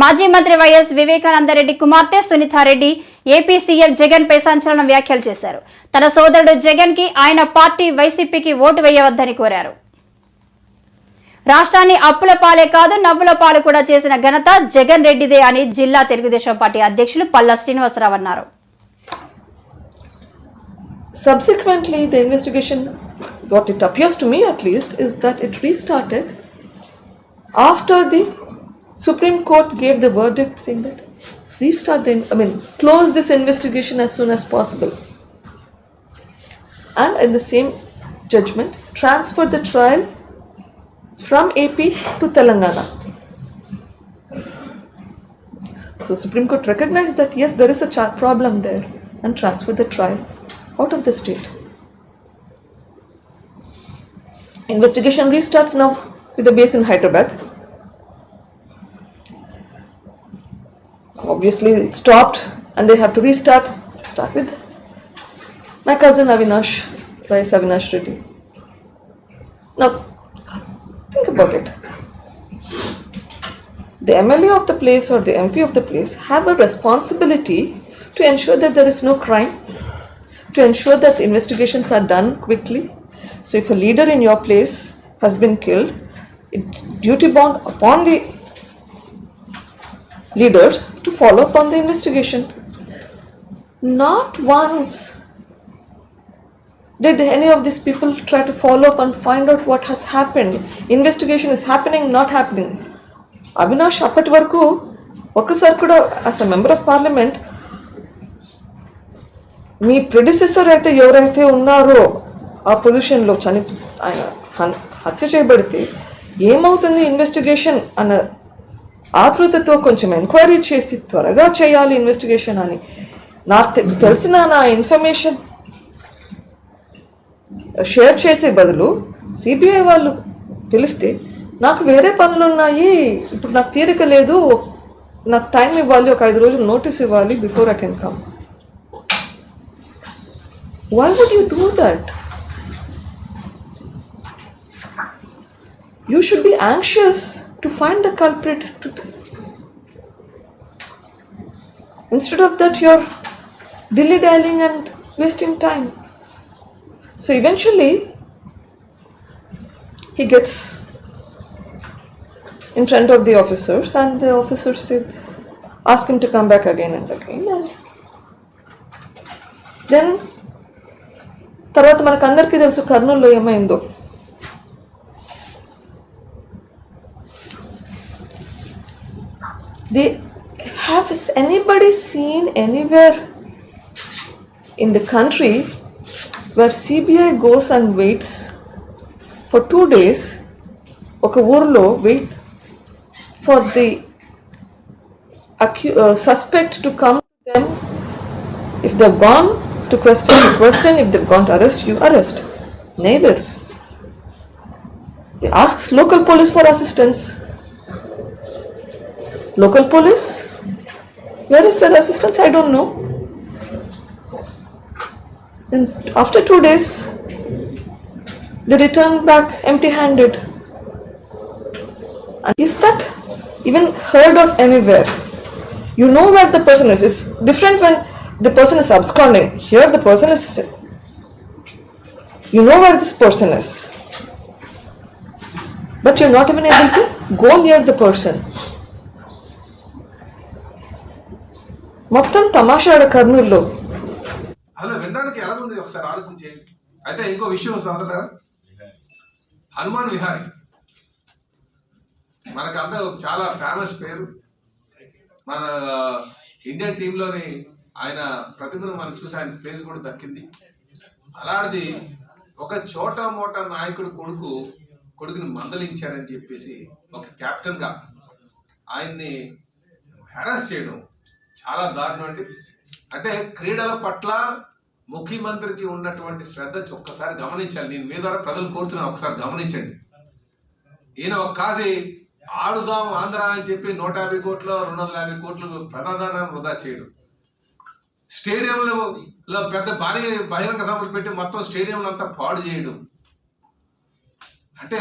మాజీ మంత్రి వైఎస్ వివేకానందరెడ్డి కుమార్తె సునీతారెడ్డి ఏపీ సీఎం జగన్ పై సంచలన వ్యాఖ్యలు చేశారు. తన సోదరుడు జగన్కి ఆయన పార్టీ వైసీపీకి ఓటు వేయవద్దని కోరారు. రాష్ట్రాన్ని అప్పుల పాలే కాదు నవ్వుల పాలు కూడా చేసిన ఘనత జగన్ రెడ్డిదే అని జిల్లా తెలుగుదేశం పార్టీ అధ్యక్షులు పల్లా శ్రీనివాసరావు అన్నారు. Subsequently, the investigation, what it appears to me at least, is that it restarted after the Supreme Court gave the verdict saying that restart the, I mean, close this investigation as soon as possible. And in the same judgment, transfer the trial from AP to Telangana. So Supreme Court recognized that yes, there is a problem there and transferred the trial out of the state. Investigation restarts now with the base in Hyderabad. Obviously, it stopped and they have to restart. Start with my cousin Avinash, Rais Avinash Reddy. Now, think about it. The MLA of the place or the MP of the place have a responsibility to ensure that there is no crime, to ensure that investigations are done quickly. So, if a leader in your place has been killed, it's duty bound upon the leaders to follow up on the investigation. Not once did any of these people try to follow up and find out what has happened. Investigation is happening, not happening. Avinash అప్పటి వరకు ఒక్కసారి కూడా as a member of parliament me predecessor అయితే ఎవరైతే ఉన్నారో ఆ పొజిషన్లో చని ఆయన హత్య చేయబడితే ఏమవుతుంది ఇన్వెస్టిగేషన్ అన్న ఆతృతతో కొంచెం ఎంక్వైరీ చేసి త్వరగా చేయాలి ఇన్వెస్టిగేషన్ అని. నాకు తెలిసిన నా ఇన్ఫర్మేషన్ షేర్ చేసే బదులు సిబిఐ వాళ్ళు పిలిస్తే నాకు వేరే పనులు ఉన్నాయి ఇప్పుడు నాకు తీరిక లేదు నాకు టైం ఇవ్వాలి ఒక ఐదు రోజులు నోటీస్ ఇవ్వాలి before I can come. Why would you do that you should be Anxious to find the culprit Instead of that, you're dilly dallying and wasting time. So eventually, he gets in front of the officers, and the officers said, ask him to come back again and again. And then తర్వాత మనకు అందరికీ తెలుసు కర్నూలులో ఏమైందో they have anybody seen anywhere in the country where CBI goes and waits for two days ఒక ఊర్లో wait for the అక్యూ suspect to come them if the gone to question question if the gone to arrest you arrest neither the asks local police for assistance Local police? Where is their assistance? I don't know. And after two days, they return back empty handed. And is that even heard of anywhere? You know where the person is. It's different when the person is absconding. Here, the person is. You know where this person is. But you're not even able to go near the person. మొత్తం తమాషాడు కర్నూలులో. అసలు వినడానికి ఎలా ఉంది ఒకసారి ఆలోచించి అయితే ఇంకో విషయం సంగత హనుమాన్ విహారీ. మనకు చాలా ఫేమస్ పేరు. మన ఇండియన్ టీంలోని ఆయన ప్రతిభను మనం చూసి ఆయన ప్లేస్ కూడా దక్కింది. అలాంటిది ఒక చోట మోట నాయకుడు కొడుకు కొడుకుని మందలించారని చెప్పేసి ఒక కెప్టెన్గా ఆయన్ని హెరాస్ చేయడం చాలా దారుణం అండి. అంటే క్రీడల పట్ల ముఖ్యమంత్రికి ఉన్నటువంటి శ్రద్ధ ఒక్కసారి గమనించాలి. నేను మీ ద్వారా ప్రజలు కోరుతున్నాను ఒకసారి గమనించండి. ఈయన ఒక కాది ఆడుదాం ఆంధ్ర అని చెప్పి నూట యాభై కోట్లు రెండు వందల యాభై కోట్లు ప్రధానాన్ని వృధా చేయడం. స్టేడియంలో పెద్ద భారీ బహిరంగ సభలు పెట్టి మొత్తం స్టేడియంలో అంతా పాడు చేయడం. అంటే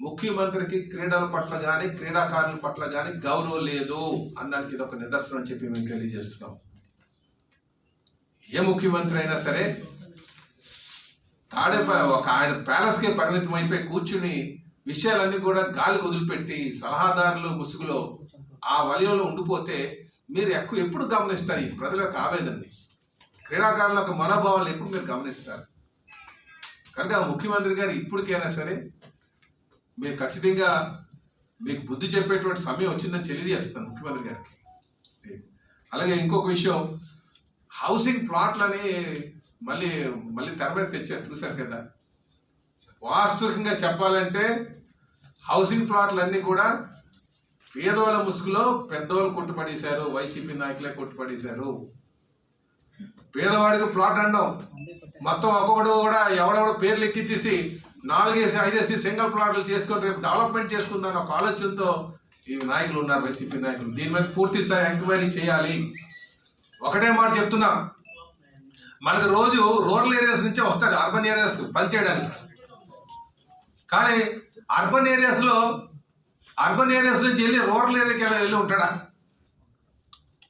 ముఖ్యమంత్రికి క్రీడల పట్ల కానీ క్రీడాకారుల పట్ల కానీ గౌరవం లేదు అన్నానికి ఇది ఒక నిదర్శనం అని చెప్పి మేము తెలియజేస్తున్నాం. ఏ ముఖ్యమంత్రి అయినా సరే తాడే ఒక ఆయన ప్యాలెస్కే పరిమితం అయిపోయి కూర్చుని విషయాలన్నీ కూడా గాలి వదిలిపెట్టి సలహాదారులు ముసుగులో ఆ వలయంలో ఉండిపోతే మీరు ఎక్కువ ఎప్పుడు గమనిస్తారు? ఈ ప్రజల యొక్క ఆవేదనని. క్రీడాకారుల యొక్క మనోభావాలను ఎప్పుడు మీరు గమనిస్తారు? కనుక ముఖ్యమంత్రి గారు ఇప్పటికైనా సరే మీరు ఖచ్చితంగా మీకు బుద్ధి చెప్పేటువంటి సమయం వచ్చిందని తెలియజేస్తాను ముఖ్యమంత్రి గారికి. అలాగే ఇంకొక విషయం హౌసింగ్ ప్లాట్లని మళ్ళీ మళ్ళీ తెర మీద తెచ్చారు చూశారు కదా. వాస్తవికంగా చెప్పాలంటే హౌసింగ్ ప్లాట్లన్నీ కూడా పేదోళ్ళ ముసుగులో పెద్దోళ్ళు కొట్టుపడేశారు వైసీపీ నాయకులే కొట్టుపడేశారు. పేదవాడికి ప్లాట్ అనడం మొత్తం ఒక్కొక్కడు కూడా ఎవడెవడో పేర్లు ఎక్కించేసి నాలుగేసి ఐదేసి సింగిల్ ప్లాట్లు చేసుకొని రేపు డెవలప్మెంట్ చేసుకుందాని ఒక ఆలోచనతో ఈ నాయకులు ఉన్నారు వైసీపీ నాయకులు. దీని మీద పూర్తి స్థాయి ఎంక్వైరీ చేయాలి. ఒకటే మాట చెప్తున్నా. మనకు రోజు రూరల్ ఏరియాస్ నుంచే వస్తాడు అర్బన్ ఏరియాస్ పనిచేయడానికి కానీ అర్బన్ ఏరియాస్లో అర్బన్ ఏరియాస్ నుంచి వెళ్ళి రూరల్ ఏరియాకి వెళ్ళి వెళ్ళి ఉంటాడా?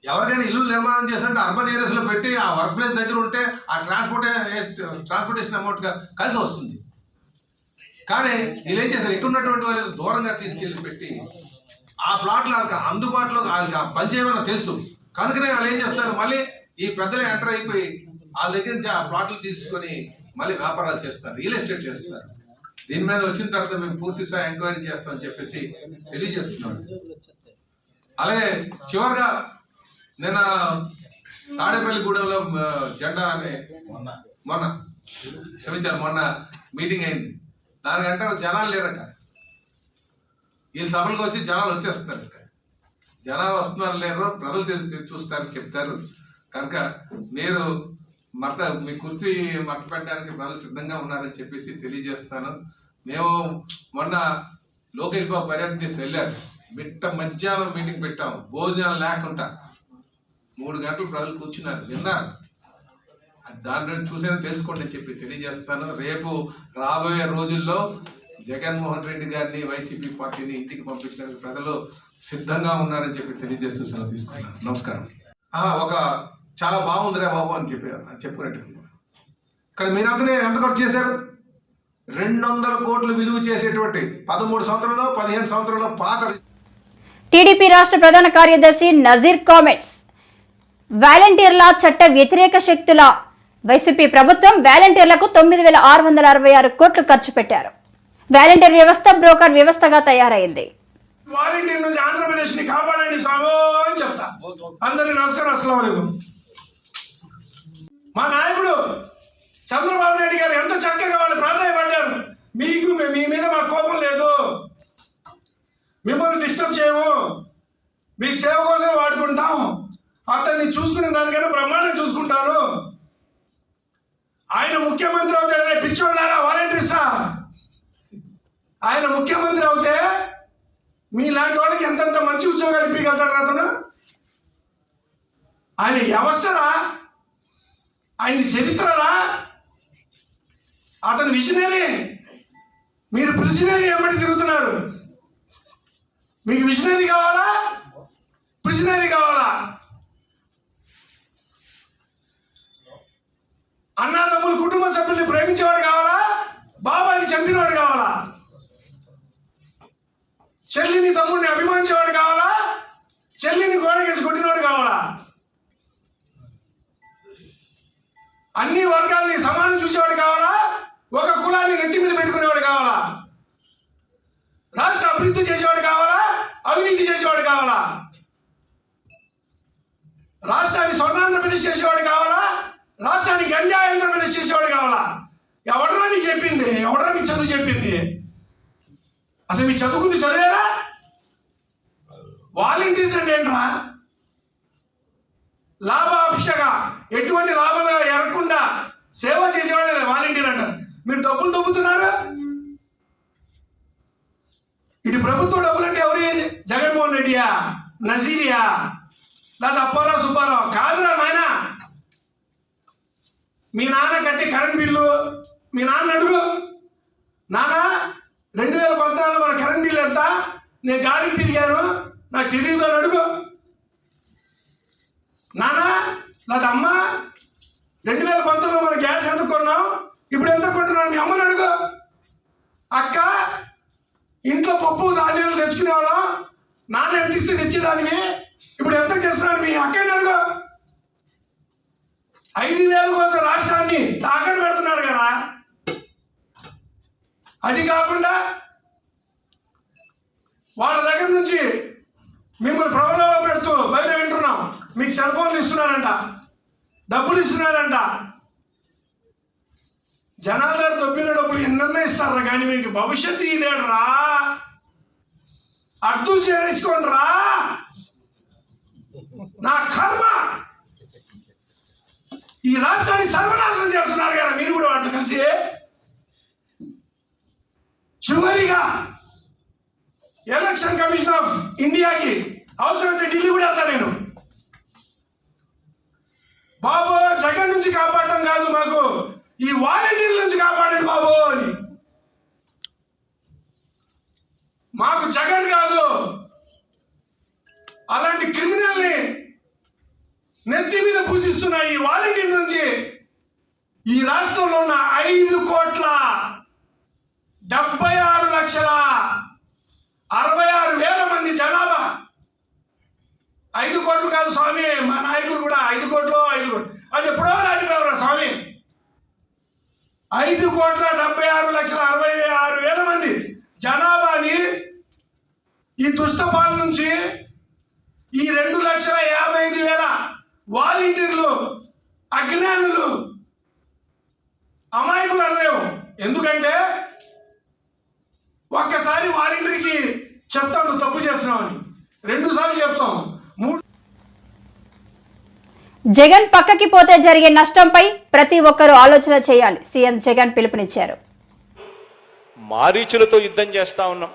ఎవరికైనా ఇల్లు నిర్మాణం చేస్తుంటే అర్బన్ ఏరియాస్లో పెట్టి ఆ వర్క్ ప్లేస్ దగ్గర ఉంటే ఆ ట్రాన్స్పోర్టే ట్రాన్స్పోర్టేషన్ అమౌంట్గా కలిసి వస్తుంది. కానీ వీళ్ళేం చేశారు? చేస్తారు ఇక్కడ ఉన్నటువంటి వాళ్ళు దూరంగా తీసుకెళ్ళి పెట్టి ఆ ప్లాట్లు వాళ్ళకి అందుబాటులో వాళ్ళకి ఆ పని చేయమని తెలుసు. కనుకనే వాళ్ళు ఏం చేస్తారు? మళ్ళీ ఈ పెద్దలు ఎంటర్ అయిపోయి వాళ్ళ దగ్గర నుంచి ఆ ప్లాట్లు తీసుకొని మళ్ళీ వ్యాపారాలు చేస్తారు. రియల్ ఎస్టేట్ చేస్తారు. దీని మీద వచ్చిన తర్వాత మేము పూర్తి స్థాయి ఎంక్వైరీ చేస్తామని చెప్పేసి తెలియజేస్తున్నాం అలాగే చివరిగా నిన్న తాడేపల్లిగూడెంలో ఆ, జెండా అనే మొన్న క్షమించారు మొన్న మీటింగ్ అయింది. దానికంటే జనాలు లేరక వీళ్ళ సభలకు వచ్చి జనాలు వచ్చేస్తున్నారు జనాలు వస్తున్నారు లేరు ప్రజలు తెలిసి చూస్తారు చెప్తారు. కనుక మీరు మత మీ కుర్తి మత పెట్టడానికి ప్రజలు సిద్ధంగా ఉన్నారని చెప్పేసి తెలియజేస్తాను. మేము మొన్న లోకేష్ బాబు పర్యటన వెళ్ళారు. మిట్ట మధ్యాహ్నం మీటింగ్ పెట్టాము. భోజనాలు లేకుండా మూడు గంటలు ప్రజలు కూర్చున్నారు. విన్నారు అది దాని నుండి చూసేది తెలుసుకోండి చెప్పి తెలియజేస్తాను. రేపు రాబోయే రోజుల్లో జగన్మోహన్ రెడ్డి గారిని వైసీపీ పార్టీని ఇంటికి పంపించడానికి ప్రజలు సిద్ధంగా ఉన్నారని చెప్పి తెలియజేస్తూ సెలవు తీసుకున్నాను. నమస్కారం. ఒక చాలా బాగుందిరా బాబు అని చెప్పారు చెప్పుకునేట్టు ఇక్కడ మీరందరూ ఎంత ఖర్చు చేశారు? రెండు వందల కోట్లు విలువ చేసేటువంటి పదమూడు సంవత్సరంలో పదిహేను సంవత్సరంలో పాత టీడీపీ రాష్ట్ర ప్రధాన కార్యదర్శి నజీర్ కామెంట్స్. వాలంటీర్ల చట్ట వ్యతిరేక శక్తుల వైసీపీ ప్రభుత్వం వాలంటీర్లకు తొమ్మిది వేల ఆరు వందల అరవై ఆరు కోట్లు ఖర్చు పెట్టారు. వాలంటీర్ వ్యవస్థ బ్రోకర్ వ్యవస్థగా తయారైంది. వాలంటీర్ నుంచి ఆంధ్రప్రదేశ్ని కాపాడండి స్వామో అని చెప్తా. అందరికి నమస్కారం అస్సలం మా నాయకుడు చంద్రబాబు నాయుడు గారు ఎంత చక్కగా వాళ్ళు ప్రాధాన్యపడ్డారు మీకు మీ- మీ మీద మా కోపం లేదు. మిమ్మల్ని డిస్టర్బ్ చేయము. మీకు సేవ కోసం వాడుకుంటాం అతన్ని చూసుకునే దానికైనా బ్రహ్మాండం చూసుకుంటారు. ఆయన ముఖ్యమంత్రి అవుతాడే పిచ్చోళ్ళారా వాలంటీర్సా ఆయన ముఖ్యమంత్రి అవుతే మీలాంటి వాళ్ళకి ఎంతెంత మంచి ఉద్యోగాలు ఇప్పగలుగుతాడు అతను? ఆయన వ్యవస్థరా? ఆయన చరిత్రరా? అతను విజనరీ. మీరు ప్రిజనరీ ఏమని తిరుగుతున్నారు. మీకు విజనరీ కావాలా? ప్రిజనరీ కావాలా? అన్నాదమ్ములు కుటుంబ సభ్యుల్ని ప్రేమించేవాడు కావాలా? బాబాయిని చంపినవాడు కావాలా? చెల్లిని తమ్ముడిని అభిమానించేవాడు కావాలా? చెల్లిని గోడకేసి కొట్టినవాడు కావాలా? అన్ని వర్గాల్ని సమానం చూసేవాడు కావాలా? ఒక కులాన్ని నెత్తి మీద పెట్టుకునేవాడు కావాలా? రాష్ట్ర అభివృద్ధి చేసేవాడు కావాలా? అవినీతి చేసేవాడు కావాలా? రాష్ట్రాన్ని స్వర్ణాంధ్రప్రదేశ్ చేసేవాడు కావాలా? రాష్ట్రానికి గంజా ఆంధ్రప్రదేశ్ చేసేవాడు కావాలా? ఎవడరా నీకు చెప్పింది? ఎవడరా మీ చదువు చెప్పింది? అసలు మీ చదువుకుంది చదివారా? వాలంటీర్స్ అంటే ఏంట్రా? లాభాపేక్షగా ఎటువంటి లాభంగా ఎరగకుండా సేవ చేసేవాడే వాలంటీర్ అంటారు. మీరు డబ్బులు దొబ్బుతున్నారు? ఇటు ప్రభుత్వ డబ్బులు అంటే ఎవరి? జగన్మోహన్ రెడ్డియా? నజీరియా? లేదా అప్పారావు సుబ్బారావు? కాదురా నాయనా. మీ నాన్న కట్టి కరెంట్ బిల్లు మీ నాన్న అడుగు. నాన్న రెండు వేల పద్నాలుగు మన కరెంట్ బిల్లు ఎంత? నేను గాలికి తిరిగాను నాకు తెలియదు అని అడుగు. నానా నాకు అమ్మ రెండు వేల పంతొమ్మిదిలో మన గ్యాస్ ఎంత కొన్నాం? ఇప్పుడు ఎంత కొంటున్నాను మీ అమ్మని అడుగు. అక్క ఇంట్లో పప్పు ధాన్యాలు తెచ్చుకునేవాళ్ళం. నాన్న ఎంత ఇస్తే తెచ్చేదానికి ఇప్పుడు ఎంత చేస్తున్నాడు మీ అక్కని అడుగు. ఐదు వేల కోసం రాష్ట్రాన్ని తాకట్టు పెడుతున్నారు కదా. అది కాకుండా వాళ్ళ దగ్గర నుంచి మిమ్మల్ని ప్రబలంలో పెడుతూ బయట వింటున్నాం. మీకు సెల్ ఫోన్లు ఇస్తున్నారంట. డబ్బులు ఇస్తున్నారంట. జనాల దగ్గర దొబ్బిన డబ్బులు ఎన్నన్నా ఇస్తారా కానీ మీకు భవిష్యత్తు ఇలేడరా అర్థం చేయించుకోండి రా. నా కర్మ. ఈ రాష్ట్రాన్ని సర్వనాశనం చేస్తున్నారు కదా మీరు కూడా వాళ్ళతో కలిసి చివరిగా ఎలక్షన్ కమిషన్ ఆఫ్ ఇండియాకి అవసరమైతే ఢిల్లీ కూడా వెళ్తా నేను. బాబు జగన్ నుంచి కాపాడటం కాదు మాకు ఈ వాలంటీర్ల నుంచి కాపాడండి బాబు అని. మాకు జగన్ కాదు అలాంటి క్రిమినల్ని నెత్తి మీద పూజిస్తున్నాయి ఈ ఈ రాష్ట్రంలో ఉన్న ఐదు కోట్ల డెబ్బై ఆరు లక్షల అరవై ఆరు వేల మంది జనాభా. ఐదు కోట్లు కాదు స్వామి మా నాయకులు కూడా ఐదు కోట్లు ఐదు కోట్లు. అది ఎప్పుడో దాటిపోయారు స్వామి. ఐదు కోట్ల డెబ్బై ఆరు లక్షల అరవై ఆరు వేల మంది జనాభాని ఈ దుష్టపాల నుంచి ఈ రెండు లక్షల యాభై ఐదు వేల వాలంటీర్లు అజ్ఞానులు అమాయకులు అనలేము ఎందుకంటే ఒక్కసారి వాలంటీర్కి చెప్తాం నువ్వు తప్పు చేస్తున్నావని రెండు సార్లు చెప్తాం. మూడు జగన్ పక్కకి పోతే జరిగే నష్టంపై ప్రతి ఒక్కరూ ఆలోచన చేయాలి. సీఎం జగన్ పిలుపునిచ్చారు. మారీచులతో యుద్ధం చేస్తా ఉన్నాం.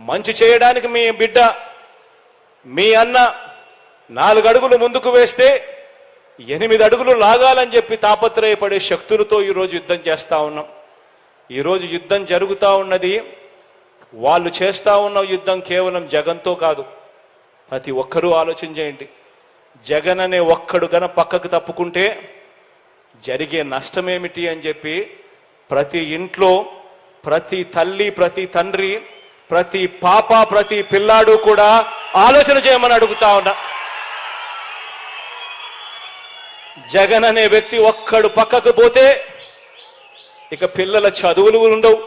మంచి చేయడానికి మీ బిడ్డ మీ అన్న నాలుగు అడుగులు ముందుకు వేస్తే ఎనిమిది అడుగులు లాగాలని చెప్పి తాపత్రయపడే శక్తులతో ఈరోజు యుద్ధం చేస్తూ ఉన్నాం. ఈరోజు యుద్ధం జరుగుతూ ఉన్నది. వాళ్ళు చేస్తూ ఉన్న యుద్ధం కేవలం జగన్తో కాదు. ప్రతి ఒక్కరూ ఆలోచన చేయండి. జగన్ అనే ఒక్కడు గన పక్కకు తప్పుకుంటే జరిగే నష్టమేమిటి అని చెప్పి ప్రతి ఇంట్లో ప్రతి తల్లి ప్రతి తండ్రి ప్రతి పాప ప్రతి పిల్లాడు కూడా ఆలోచన చేయమని అడుగుతా ఉన్నా. జగన్ అనే వ్యక్తి ఒక్కడు పక్కకు పోతే ఇక పిల్లల చదువులు ఉండవు.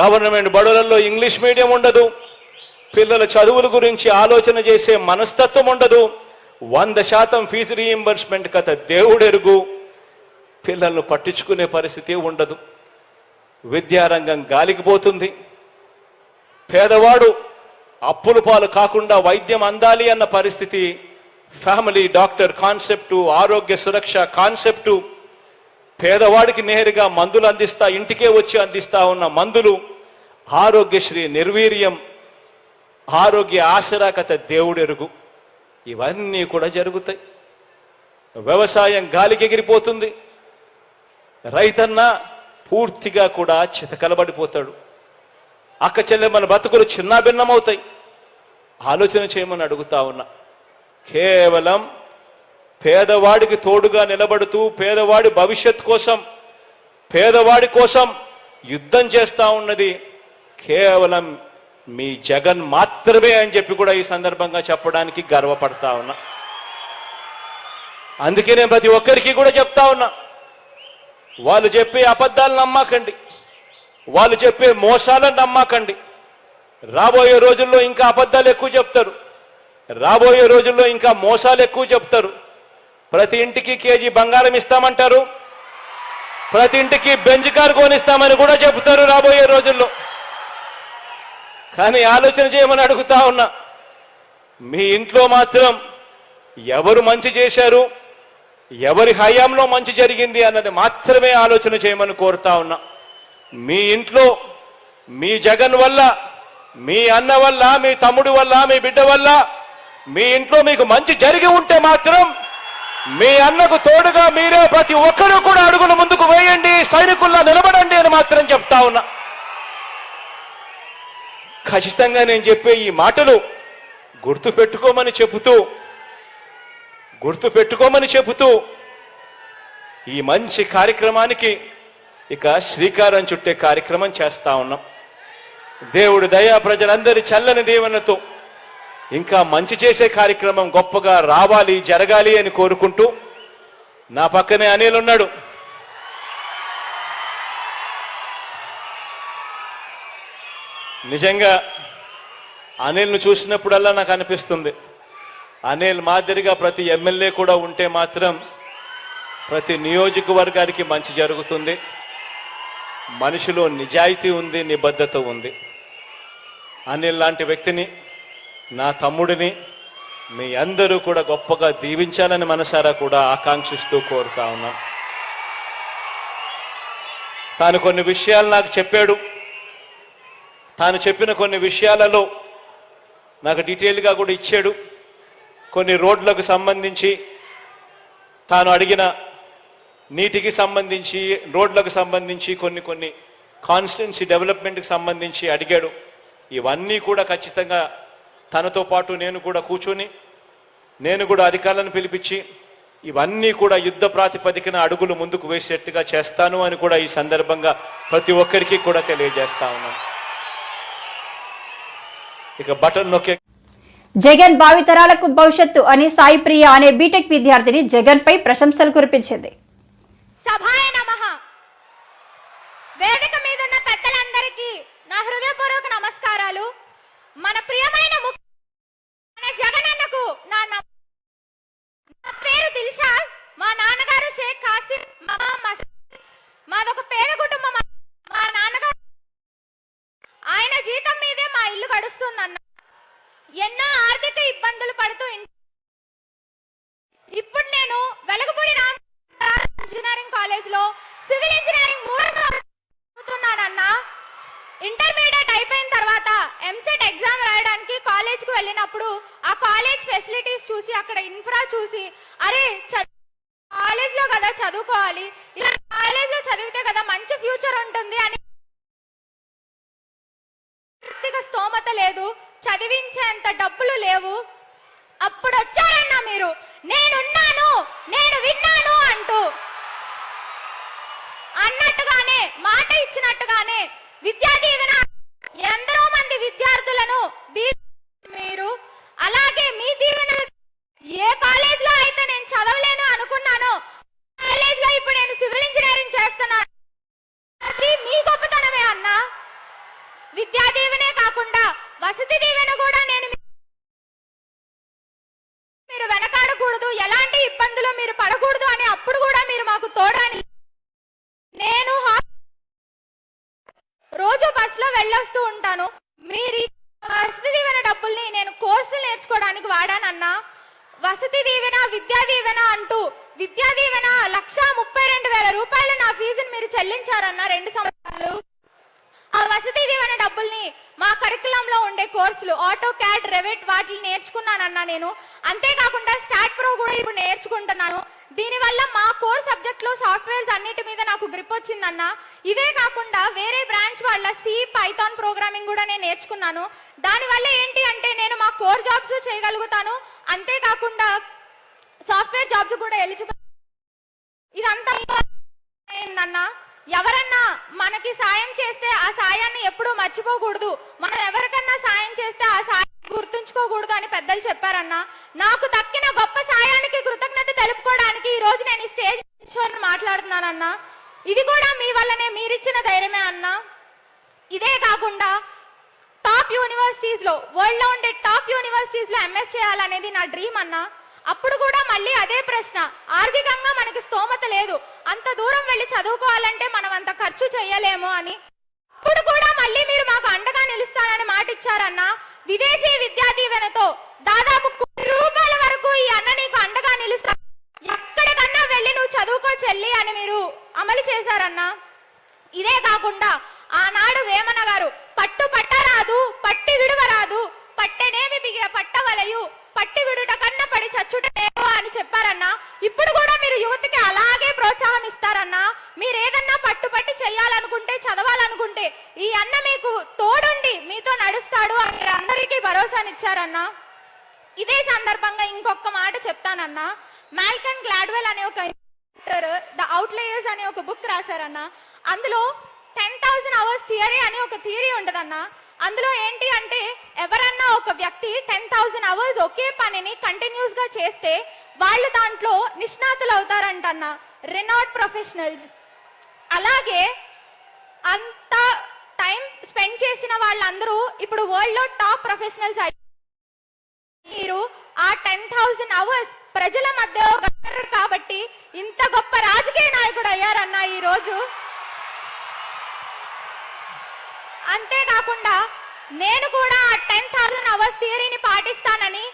గవర్నమెంట్ బడులలో ఇంగ్లీష్ మీడియం ఉండదు. పిల్లల చదువుల గురించి ఆలోచన చేసే మనస్తత్వం ఉండదు. వంద శాతం ఫీజు రీయింబర్స్మెంట్ కథ దేవుడెరుగు. పిల్లలను పట్టించుకునే పరిస్థితి ఉండదు. విద్యారంగం గాలికి పోతుంది. పేదవాడు అప్పుల పాలు కాకుండా వైద్యం అందాలి అన్న పరిస్థితి ఫ్యామిలీ డాక్టర్ కాన్సెప్టు ఆరోగ్య సురక్ష కాన్సెప్టు పేదవాడికి నేరుగా మందులు అందిస్తా ఇంటికే వచ్చి అందిస్తా ఉన్న మందులు ఆరోగ్యశ్రీ నిర్వీర్యం ఆరోగ్య ఆశరాకత దేవుడెరుగు. ఇవన్నీ కూడా జరుగుతాయి. వ్యవసాయం గాలికి ఎగిరిపోతుంది. రైతన్న పూర్తిగా కూడా చితకలబడిపోతాడు. అక్క చెల్లెమ్మల బతుకులు చిన్నాభిన్నమవుతాయి. ఆలోచన చేయమని అడుగుతా ఉన్నా. కేవలం పేదవాడికి తోడుగా నిలబడుతూ పేదవాడి భవిష్యత్ కోసం పేదవాడి కోసం యుద్ధం చేస్తా ఉన్నది. కేవలం మీ జగన్ మాత్రమే అని చెప్పి కూడా ఈ సందర్భంగా చెప్పడానికి గర్వపడతా ఉన్నా. అందుకే నేను ప్రతి ఒక్కరికి కూడా చెప్తా ఉన్నా. వాళ్ళు చెప్పే అబద్ధాలు నమ్మకండి. వాళ్ళు చెప్పే మోసాలను నమ్మకండి. రాబోయే రోజుల్లో ఇంకా అబద్ధాలు ఎక్కువ చెప్తారు. రాబోయే రోజుల్లో ఇంకా మోసాలు ఎక్కువ చెప్తారు. ప్రతి ఇంటికి కేజీ బంగారం ఇస్తామంటారు. ప్రతి ఇంటికి బెంచ్ కారు కొనిస్తామని కూడా చెప్తారు రాబోయే రోజుల్లో. కానీ ఆలోచన చేయమని అడుగుతా ఉన్నా మీ ఇంట్లో మాత్రం ఎవరు మంచి చేశారు ఎవరి హయాంలో మంచి జరిగింది అన్నది మాత్రమే ఆలోచన చేయమని కోరుతా ఉన్నా. మీ ఇంట్లో మీ జగన్ వల్ల మీ అన్న వల్ల మీ తమ్ముడు వల్ల మీ బిడ్డ వల్ల మీ ఇంట్లో మీకు మంచి జరిగి ఉంటే మాత్రం మీ అన్నకు తోడుగా మీరే ప్రతి ఒక్కరూ కూడా అడుగులు ముందుకు వేయండి సైనికుల్లా నిలబడండి అని మాత్రం చెప్తా ఉన్నా. ఖచ్చితంగా నేను చెప్పే ఈ మాటలు గుర్తు పెట్టుకోమని చెబుతూ గుర్తు పెట్టుకోమని చెబుతూ ఈ మంచి కార్యక్రమానికి ఇక శ్రీకారం చుట్టే కార్యక్రమం చేస్తా ఉన్నాం. దేవుడు దయా ప్రజలందరి చల్లని దీవెనతో ఇంకా మంచి చేసే కార్యక్రమం గొప్పగా రావాలి జరగాలి అని కోరుకుంటూ నా పక్కనే అనిల్ ఉన్నాడు. నిజంగా అనిల్ను చూసినప్పుడల్లా నాకు అనిపిస్తుంది. అనిల్ మాదిరిగా ప్రతి ఎమ్మెల్యే కూడా ఉంటే మాత్రం ప్రతి నియోజకవర్గానికి మంచి జరుగుతుంది. మనిషిలో నిజాయితీ ఉంది నిబద్ధత ఉంది. అనిల్ లాంటి వ్యక్తిని నా తమ్ముడిని మీ అందరూ కూడా గొప్పగా దీవించాలని మనసారా కూడా ఆకాంక్షిస్తూ కోరుతా ఉన్నా. తాను కొన్ని విషయాలు నాకు చెప్పాడు. తాను చెప్పిన కొన్ని విషయాలలో నాకు డీటెయిల్గా కూడా ఇచ్చాడు. కొన్ని రోడ్లకు సంబంధించి తాను అడిగిన నీటికి సంబంధించి రోడ్లకు సంబంధించి కొన్ని కొన్ని కాన్స్టిట్యున్సీ డెవలప్మెంట్కి సంబంధించి అడిగాడు. ఇవన్నీ కూడా ఖచ్చితంగా తనతో పాటు నేను కూడా కూర్చొని నేను కూడా అధికారులను పిలిపించి ఇవన్నీ కూడా యుద్ధ ప్రాతిపదికన అడుగులు ముందుకు వేసేట్టుగా చేస్తాను అని కూడా ఈ సందర్భంగా ప్రతి ఒక్కరికి కూడా తెలియజేస్తా ఉన్నాను. ఇక బటన్ నొక్కే జగన్ భావితరాలకు భవిష్యత్తు అని సాయి ప్రియ అనే బీటెక్ విద్యార్థిని జగన్ పై ప్రశంసలు కురిపించింది. సభాయ నమః. వేదిక మీద ఉన్న పెద్దలందరికీ నా హృదయపూర్వక నమస్కారాలు మన ప్రియమైన మన జగనన్నకు నా నా పేరు దిల్షాద్ మా నాన్నగారు షేక్ కాసిం మా మాదొక పేద కుటుంబం. మా నాన్నగారు ఆయన జీతం మీదే మా ఇల్లు గడుస్తుందన్న. ఎన్నో ఆర్థిక ఇబ్బందులు పడుతూ ఇప్పుడు నేను వెలగపూడి రామ్ ఇంజనీరింగ్ కాలేజ్లో సివిల్ ఇంజనీరింగ్ మూడు చదువుతున్నానన్నా. ఇంటర్మీడియట్ అయిపోయిన తర్వాత ఎంసెట్ ఎగ్జామ్ రాయడానికి కాలేజ్కు వెళ్ళినప్పుడు ఆ కాలేజ్ ఫెసిలిటీస్ చూసి అక్కడ ఇన్ఫ్రా చూసి అరే కాలేజ్లో కదా చదువుకోవాలి ఇలా కాలేజ్లో చదివితే కదా మంచి ఫ్యూచర్ ఉంటుంది అని ఆర్థిక స్తోమత లేదు చదివించేంత డబ్బులు లేవు. అప్పుడు వచ్చారన్నా మీరు నేనున్నాను నేను విన్నాను అంటూ. అన్నట్టుగానే మాట ఇచ్చినట్టుగానే విద్యా దీవెన. ఎందరో మంది విద్యార్థులను మీరు అలాగే మీ దీవెన ఏ కాలేజ్లో అయితే నేను చదవలేను అనుకున్నానో కాలేజ్లో ఇప్పుడు నేను సివిల్ ఇంజనీరింగ్ చేస్తున్నాను. అది మీ గొప్పతనమే అన్నా. విద్యా దీవెనే కాకుండా వసతి దీవెన కూడా నేను మీరు వెనకాడకూడదు. ఎలాంటి ఇబ్బందులు మీరు పడకూడదు అని అప్పుడు కూడా మీరు మాకు తోడని నేను వెళ్ళొస్తూ ఉంటాను. మీరు వసతి దీవెన డబ్బుల్ని నేను కోర్సులు నేర్చుకోవడానికి వాడానన్నా వసతి దీవెన విద్యా దీవెన అంటూ విద్యా దీవెన లక్ష ముప్పై రెండు వేల రూపాయలు నా ఫీజుని మీరు చెల్లించారన్న రెండు సంవత్సరాలు. ఆ వసతి దీవెన డబ్బుల్ని మా కరికులంలో ఉండే కోర్సులు ఆటో క్యాడ్ రెవెట్ వాటిని నేర్చుకున్నానన్నా నేను. అంతేకాకుండా స్టాట్ ప్రో కూడా ఇప్పుడు నేర్చుకుంటున్నాను. దీనివల్ల మా కోర్ సబ్జెక్ట్లో సాఫ్ట్వేర్స్ అన్నిటి మీద నాకు గ్రిప్ వచ్చిందన్న. ఇవే కాకుండా వేరే బ్రాంచ్ వాళ్ళ సి పైథాన్ ప్రోగ్రామింగ్ కూడా నేను నేర్చుకున్నాను. దానివల్ల ఏంటి అంటే నేను మా కోర్ జాబ్స్ చేయగలుగుతాను. అంతేకాకుండా సాఫ్ట్వేర్ జాబ్స్ కూడా ఎలిజిబుల్. ఇదంతా ఏందన్నా? ఎవరన్నా మనకి సాయం చేస్తే ఆ సాయాన్ని ఎప్పుడూ మర్చిపోకూడదు. మనం ఎవరికన్నా సాయం చేస్తే ఆ సాయం గుర్తుంచుకోకూడదు అని పెద్దలు చెప్పారన్నా. నాకు దక్కిన గొప్ప సాయానికి కృతజ్ఞత తెలుపుకో ఈ రోజు నేను ఈ స్టేజ్ కూర్చొని చేస్తున్నానన్నా ఇది కూడా మీ వల్లనే మీరిచ్చిన ధైర్యమే అన్నా. ఇదే కాకుండా టాప్ యూనివర్సిటీస్లో వరల్డ్లో ఉండే టాప్ యూనివర్సిటీస్లో ఎంఎస్ చేయాలనేది నా డ్రీమ్ అన్నా. అప్పుడు కూడా మళ్ళీ అదే ప్రశ్న. ఆర్థికంగా మనకి స్తోమత లేదు. అంత దూరం వెళ్ళి చదువుకోవాలంటే మనం అంత ఖర్చు చేయలేము అని. అప్పుడు కూడా మళ్ళీ మీరు మాకు అండగా నిలుస్తానని మాట ఇచ్చారన్నా విదేశీ విద్యా దీవెనతో దాదాపు కోటి రూపాయల వరకు ఈ అన్న చదువుకో చెల్లి అని మీరు అమలు చేశారన్నా. ఇదే కాకుండా ఆనాడు వేమన గారు పట్టు పట్టరాదు పట్టి విడువరాదు పట్టెనేమి బిగియ పట్టవలయు పట్టి విడుట కన్న పడి చచ్చుట అని చెప్పారన్నా. ఇప్పుడు కూడా మీరు యువతకి అలాగే ప్రోత్సాహం ఇస్తారన్నా మీరు ఏదన్నా పట్టుపట్టి చెయ్యాలనుకుంటే చదవాలనుకుంటే ఈ అన్న మీకు తోడుండి మీతో నడుస్తాడు అని మీరు అందరికీ భరోసానిచ్చారన్నా. ఇదే సందర్భంగా ఇంకొక మాట చెప్తానన్నా. మాల్కన్ గ్లాడ్వెల్ అనే ఒక ద అవుట్లేయర్స్ అనే ఒక బుక్ రాశారన్న. అందులో టెన్ థౌసండ్ అవర్స్ థియరీ అని ఒక థియరీ ఉండదన్న. అందులో ఏంటి అంటే ఎవరన్నా ఒక వ్యక్తి టెన్ థౌసండ్ అవర్స్ ఒకే పనిని కంటిన్యూస్గా చేస్తే వాళ్ళు దాంట్లో నిష్ణాతులు అవుతారంటన్న. రినార్డ్ ప్రొఫెషనల్స్ అలాగే అంత టైం స్పెండ్ చేసిన వాళ్ళందరూ ఇప్పుడు వరల్డ్లో టాప్ ప్రొఫెషనల్స్ మీరు ఆ టెన్ థౌసండ్ అవర్స్ ప్రజల మధ్య గడిపారు కాబట్టి ఇంత గొప్ప రాజకీయ నాయకుడు అయ్యారన్న ఈ రోజు. అంతేకాకుండా నేను కూడా ఆ టెన్ థౌసండ్ అవర్స్ థియరీని పాటిస్తానని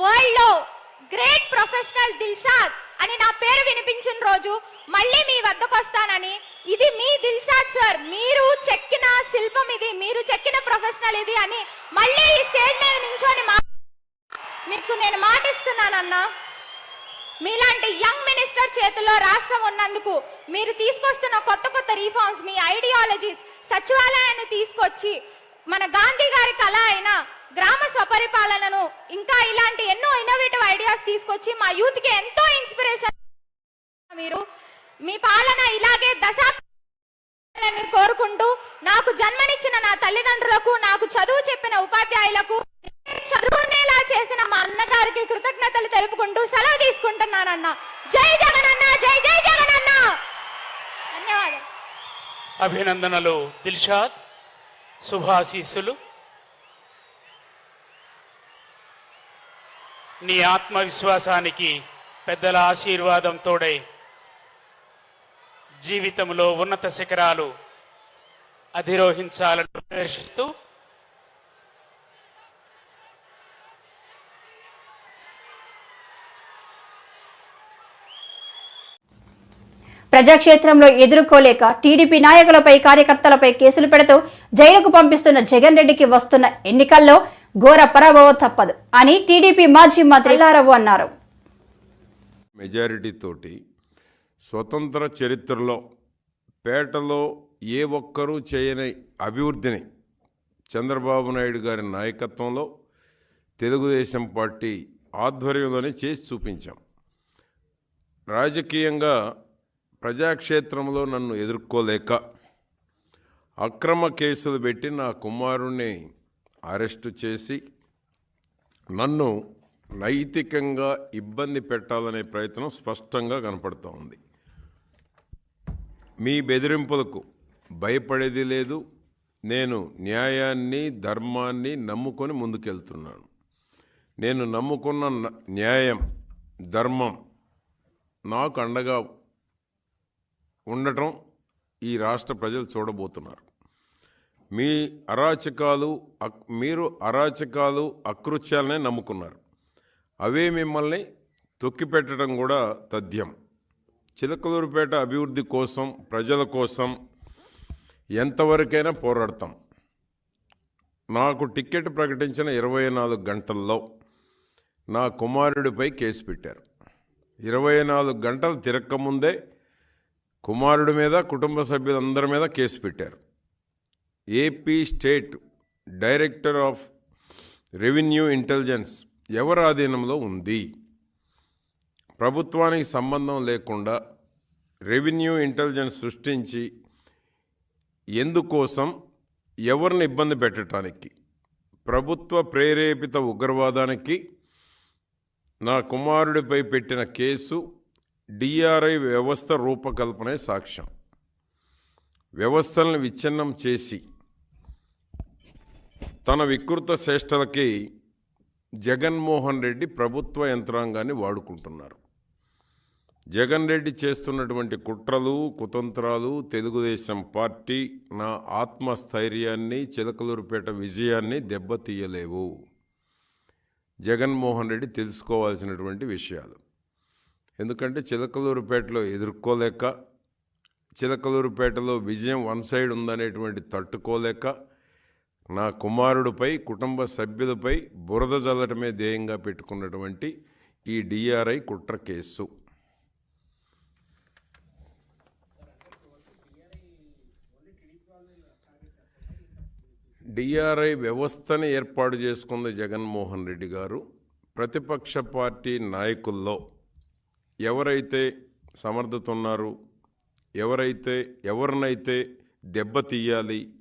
వరల్డ్లో గ్రేట్ ప్రొఫెషనల్ దిల్షాద్ అని నా పేరు వినిపించిన రోజు మళ్ళీ మీ వద్దకు వస్తానని ఇది మీ దిల్షాద్ సార్ మీరు చెక్కిన శిల్పం ఇది మీరు చెక్కిన ప్రొఫెషనల్ ఇది అని మళ్ళీ ఈ స్టేజ్ మీద నించోని మా మీకు నేను మాటిస్తున్నానన్నా. మీలాంటి యంగ్ మినిస్టర్ చేతుల్లో రాష్ట్రం ఉన్నందుకు మీరు తీసుకొస్తున్న కొత్త కొత్త రీఫార్మ్స్ మీ ఐడియాలజీస్ సచివాలయాన్ని తీసుకొచ్చి మన గాంధీ గారి కళ అయిన గ్రామ స్వపరిపాలనను ఇంకా ఇలాంటి ఎన్నో ఇన్నోవేటివ్ ఐడియాస్ తీసుకొచ్చి మా యూత్కి ఎంతో ఇన్స్పిరేషన్ మీరు మీ పాలన ఇలాగే దశాబ్దాలని కోరుకుంటూ నాకు జన్మనిచ్చిన నా తల్లిదండ్రులకు నాకు చదువు చెప్పిన ఉపాధ్యాయులకు చదువునేలా చేసిన మా అన్నగారికి కృతజ్ఞతలు తెలుపుకుంటూ సెలవు తీసుకుంటున్నానన్న. జై జగనన్న జై జై జగనన్న. ధన్యవాదాలు. అభినందనలు దిల్షాద్ శుభాశీస్సులు నీ ఆత్మవిశ్వాసానికి పెద్దల ఆశీర్వాదం తోడై జీవితంలో ఉన్నత శిఖరాలు అధిరోహించాలని ప్రదర్శిస్తూ ప్రజాక్షేత్రంలో ఎదుర్కోలేక టీడీపీ నాయకులపై కార్యకర్తలపై కేసులు పెడుతూ జైలుకు పంపిస్తున్న జగన్ రెడ్డికి వస్తున్న ఎన్నికల్లో ఘోర పరాభవం తప్పదు అని టీడీపీ మాజీ మంత్రి లారవు అన్నారు. మెజారిటీతోటి స్వతంత్ర చరిత్రలో పేటలో ఏ ఒక్కరూ చేయని అభివృద్ధిని చంద్రబాబు నాయుడు గారి నాయకత్వంలో తెలుగుదేశం పార్టీ ఆధ్వర్యంలోనే చేసి చూపించాం. రాజకీయంగా ప్రజాక్షేత్రంలో నన్ను ఎదుర్కోలేక అక్రమ కేసులు పెట్టి నా కుమారుణ్ణి అరెస్టు చేసి నన్ను నైతికంగా ఇబ్బంది పెట్టాలనే ప్రయత్నం స్పష్టంగా కనపడుతూ ఉంది. మీ బెదిరింపులకు భయపడేది లేదు. నేను న్యాయాన్ని ధర్మాన్ని నమ్ముకొని ముందుకెళ్తున్నాను. నేను నమ్ముకున్న న- న్యాయం ధర్మం నాకు అండగా ఉండటం ఈ రాష్ట్ర ప్రజలు చూడబోతున్నారు. మీ అరాచకాలు అక్- మీరు అరాచకాలు అకృత్యాలనే నమ్ముకున్నారు. అవే మిమ్మల్ని తొక్కిపెట్టడం కూడా తథ్యం. చిలకలూరుపేట అభివృద్ధి కోసం ప్రజల కోసం ఎంతవరకైనా పోరాడతాం. నాకు టికెట్ ప్రకటించిన ఇరవై నాలుగు గంటల్లో నా కుమారుడిపై కేసు పెట్టారు. ఇరవై నాలుగు గంటలు తిరక్కముందే కుమారుడి మీద కుటుంబ సభ్యులందరి మీద కేసు పెట్టారు. AP state director of revenue intelligence ఎవరి ఆధీనంలో ఉంది? ప్రభుత్వానికి సంబంధం లేకుండా రెవెన్యూ ఇంటెలిజెన్స్ సృష్టించి ఎందుకోసం ఎవరిని ఇబ్బంది పెట్టడానికి ప్రభుత్వ ప్రేరేపిత ఉగ్రవాదానికి నా కుమారుడిపై పెట్టిన కేసు డిఆర్ఐ వ్యవస్థ రూపకల్పనే సాక్ష్యం. వ్యవస్థలను విచ్ఛిన్నం చేసి తన వికృత శ్రేష్టలకి జగన్మోహన్ రెడ్డి ప్రభుత్వ యంత్రాంగాన్ని వాడుకుంటున్నారు. జగన్ రెడ్డి చేస్తున్నటువంటి కుట్రలు కుతంత్రాలు తెలుగుదేశం పార్టీ నా ఆత్మస్థైర్యాన్ని చిలకలూరుపేట విజయాన్ని దెబ్బతీయలేవు. జగన్మోహన్ రెడ్డి తెలుసుకోవాల్సినటువంటి విషయాలు. ఎందుకంటే చిలకలూరుపేటలో ఎదుర్కోలేక చిలకలూరుపేటలో విజయం వన్ సైడ్ ఉందనేటువంటి తట్టుకోలేక నా కుమారుడిపై కుటుంబ సభ్యులపై బురద జల్లటమే ధ్యేయంగా పెట్టుకున్నటువంటి ఈ డిఆర్ఐ కుట్ర కేసు. డిఆర్ఐ వ్యవస్థను ఏర్పాటు చేసుకుంది జగన్మోహన్ రెడ్డి గారు. ప్రతిపక్ష పార్టీ నాయకుల్లో ఎవరైతే సమర్థతున్నారు ఎవరైతే ఎవరినైతే దెబ్బతీయాలి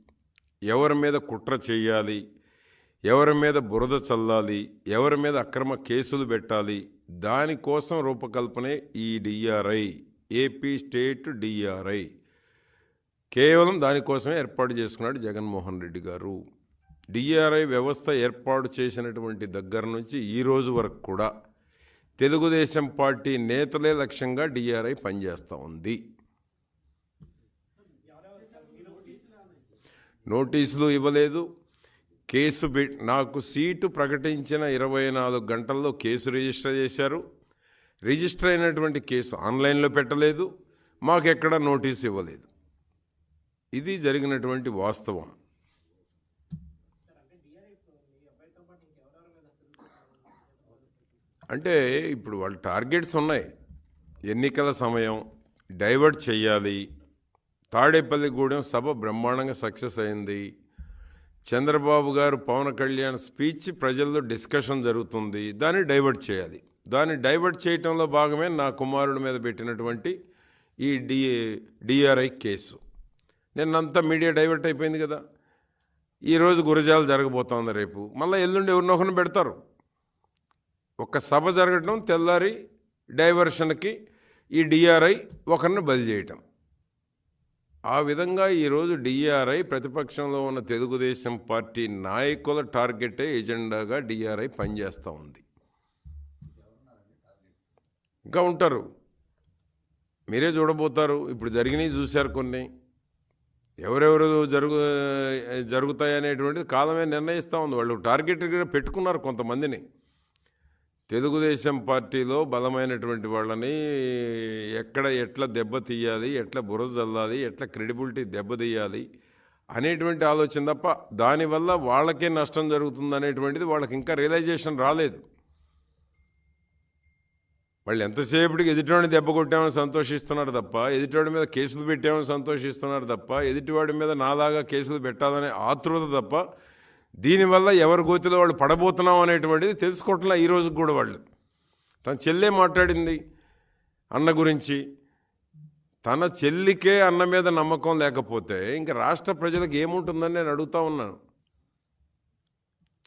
ఎవరి మీద కుట్ర చేయాలి ఎవరి మీద బురద చల్లాలి ఎవరి మీద అక్రమ కేసులు పెట్టాలి దానికోసం రూపకల్పనే ఈ డిఆర్ఐ ఏపీ స్టేట్ డిఆర్ఐ. కేవలం దానికోసమే ఏర్పాటు చేసుకున్నాడు జగన్మోహన్ రెడ్డి గారు. డిఆర్ఐ వ్యవస్థ ఏర్పాటు చేసినటువంటి దగ్గర నుంచి ఈ రోజు వరకు కూడా తెలుగుదేశం పార్టీ నేతలే లక్ష్యంగా డిఆర్ఐ పనిచేస్తూ ఉంది. నోటీసులు ఇవ్వలేదు. కేసు నాకు సీటు ప్రకటించిన ఇరవై నాలుగు గంటల్లో కేసు రిజిస్టర్ చేశారు. రిజిస్టర్ అయినటువంటి కేసు ఆన్లైన్లో పెట్టలేదు. మాకెక్కడ నోటీసు ఇవ్వలేదు. ఇది జరిగినటువంటి వాస్తవం. అంటే ఇప్పుడు వాళ్ళ టార్గెట్స్ ఉన్నాయి. ఎన్నికల సమయం డైవర్ట్ చేయాలి. తాడేపల్లిగూడెం సభ బ్రహ్మాండంగా సక్సెస్ అయింది. చంద్రబాబు గారు పవన్ కళ్యాణ్ స్పీచ్ ప్రజల్లో డిస్కషన్ జరుగుతుంది. దాన్ని డైవర్ట్ చేయాలి. దాన్ని డైవర్ట్ చేయటంలో భాగమే నా కుమారుడి మీద పెట్టినటువంటి ఈ డి డిఆర్ఐ కేసు. నిన్నంతా మీడియా డైవర్ట్ అయిపోయింది కదా. ఈరోజు గురజాలు జరగబోతోంది రేపు. మళ్ళీ ఎల్లుండి ఎవరినొకరిని పెడతారు. ఒక సభ జరగటం తెల్లారి డైవర్షన్కి ఈ డిఆర్ఐ ఒకరిని బలి చేయటం. ఆ విధంగా ఈరోజు డిఆర్ఐ ప్రతిపక్షంలో ఉన్న తెలుగుదేశం పార్టీ నాయకుల టార్గెటే ఎజెండాగా డిఆర్ఐ పనిచేస్తూ ఉంది. ఇంకా ఉంటారు. మీరే చూడబోతారు. ఇప్పుడు జరిగినవి చూశారు కొన్ని. ఎవరెవరు జరుగు జరుగుతాయి అనేటువంటిది కాలమే నిర్ణయిస్తూ ఉంది. వాళ్ళు టార్గెట్ పెట్టుకున్నారు కొంతమందిని. తెలుగుదేశం పార్టీలో బలమైనటువంటి వాళ్ళని ఎక్కడ ఎట్లా దెబ్బతీయాలి ఎట్లా బురద చల్లాలి ఎట్లా క్రెడిబిలిటీ దెబ్బతీయాలి అనేటువంటి ఆలోచన తప్ప దానివల్ల వాళ్ళకే నష్టం జరుగుతుంది అనేటువంటిది వాళ్ళకి ఇంకా రియలైజేషన్ రాలేదు. వాళ్ళు ఎంతసేపటికి ఎదుటివాడిని దెబ్బ కొట్టామని సంతోషిస్తున్నారు తప్ప ఎదుటివాడి మీద కేసులు పెట్టామని సంతోషిస్తున్నారు తప్ప ఎదుటివాడి మీద నాలాగా కేసులు పెట్టాలనే ఆతృత తప్ప దీనివల్ల ఎవరి గోతిలో వాళ్ళు పడబోతున్నాం అనేటువంటిది తెలుసుకోవట్లే ఈ రోజు కూడా వాళ్ళు. తన చెల్లె మాట్లాడింది అన్న గురించి. తన చెల్లికే అన్న మీద నమ్మకం లేకపోతే ఇంకా రాష్ట్ర ప్రజలకు ఏముంటుందని నేను అడుగుతా ఉన్నాను.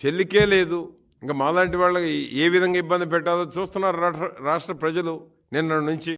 చెల్లికే లేదు. ఇంకా మాలాంటి వాళ్ళకి ఏ విధంగా ఇబ్బంది పెట్టాలో చూస్తున్నారు రాష్ట్ర రాష్ట్ర ప్రజలు నిన్న నుంచి.